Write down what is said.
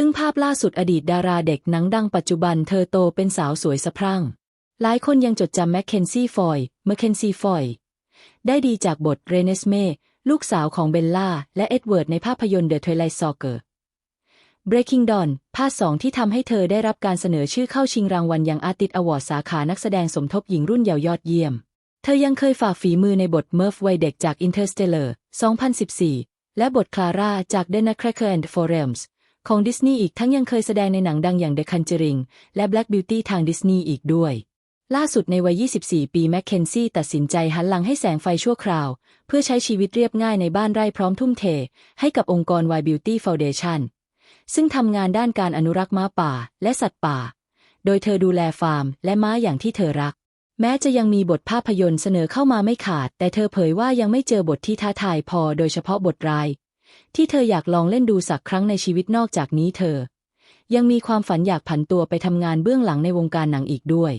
อึ้งภาพล่าสุดอดีตดาราเด็กหนังดังปัจจุบันเธอโตเป็นสาวสวยสะพรั่ง หลายคนยังจดจำแมคเคนซี่ฟอยเมคเคนซี่ฟอย ได้ดีจากบทเรเนสเม่ลูกสาวของเบลล่า และเอ็ดเวิร์ดในภาพยนตร์ The Twilight Saga Breaking Dawn ภาคสองที่ทำให้เธอได้รับการเสนอชื่อเข้าชิงรางวัลยังอาร์ติสอวอร์ดสาขานักแสดงสมทบหญิงรุ่นเยาว์ยอดเยี่ยม เธอยังเคยฝากฝีมือในบทเมิร์ฟวัยเด็กจาก Interstellar 2014 และบทคลาร่าจาก The Nutcracker and Four Realms ของดิสนีย์อีกทั้งยังเคยแสดงในหนังดังอย่าง The Conjuring และ Black Beauty ทางดิสนีย์อีกด้วย ล่าสุดในวัย 24 ปีแมคเคนซี่ตัดสินใจหันหลังให้แสงไฟชั่วคราว เพื่อใช้ชีวิตเรียบง่ายในบ้านไร่พร้อมทุ่มเท ให้กับองค์กร Y Beauty Foundation ซึ่งทำงานด้านการอนุรักษ์ม้าป่าและสัตว์ป่า โดยเธอดูแลฟาร์ม และม้าอย่างที่เธอรัก แม้จะยังมีบทภาพยนตร์เสนอเข้ามาไม่ขาด แต่เธอเผยว่ายังไม่เจอบทที่ท้าทายพอ โดยเฉพาะบทราย ที่เธออยากลองเล่นดูสักครั้งในชีวิตนอกจากนี้เธอ ยังมีความฝันอยากผันตัวไปทำงานเบื้องหลังในวงการหนังอีกด้วย